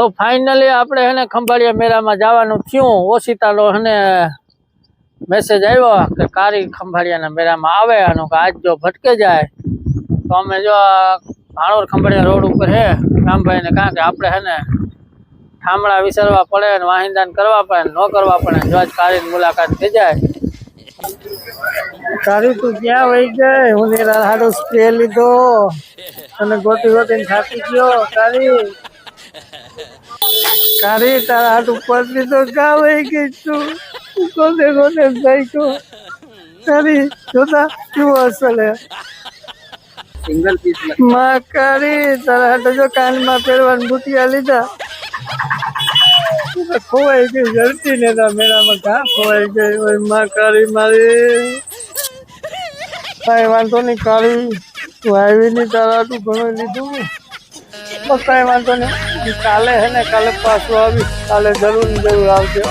તો ફાઇનલી આપણે હેને ખંભાળિયા મેળામાં જવાનું થયું. ઓશિતાનો હેને મેસેજ આવ્યો કે કારી ખંભાળિયાના મેળામાં આવે અને આજ જો ભટકે જાય. તો અમે જો ભાણોર ખંભાળિયા રોડ ઉપર હે, રામભાઈને કાં કે આપણે હેને ઠામડા વિસરવા પડે ને વાહિંદાન કરવા પડે ને કરવા પડે. જો આજ કારીની મુલાકાત થઈ જાય. તારી તું ક્યાં વહી ગઈ? હું હાડો સ્પ્રે લીધો. અને ગોતી ગોતીને થાકી ગયો. તારી તારી તારા હાથ ઉપર તો વહી ગઈ તું ગોતે ગોતે જઈ ગયો તારી જોતા શું અસલ સિંગલ પીસમાં. કારી તારા હાથ જો કાનમાં પહેરવાનું બુટિયા લીધા. ખોવાઈ ગઈ જડતી ને તા મેળામાં ઘા ખોવાઈ ગઈ. ઓયમાં કારી મારી. કાંઈ વાંધો નહીં કાળી તું આવી નહીં તારા તું ઘણું લીધું. બસ કાંઈ વાંધો નહીં. કાલે હે ને કાલે પાછું આવી કાલે જરૂર જરૂર આવજો.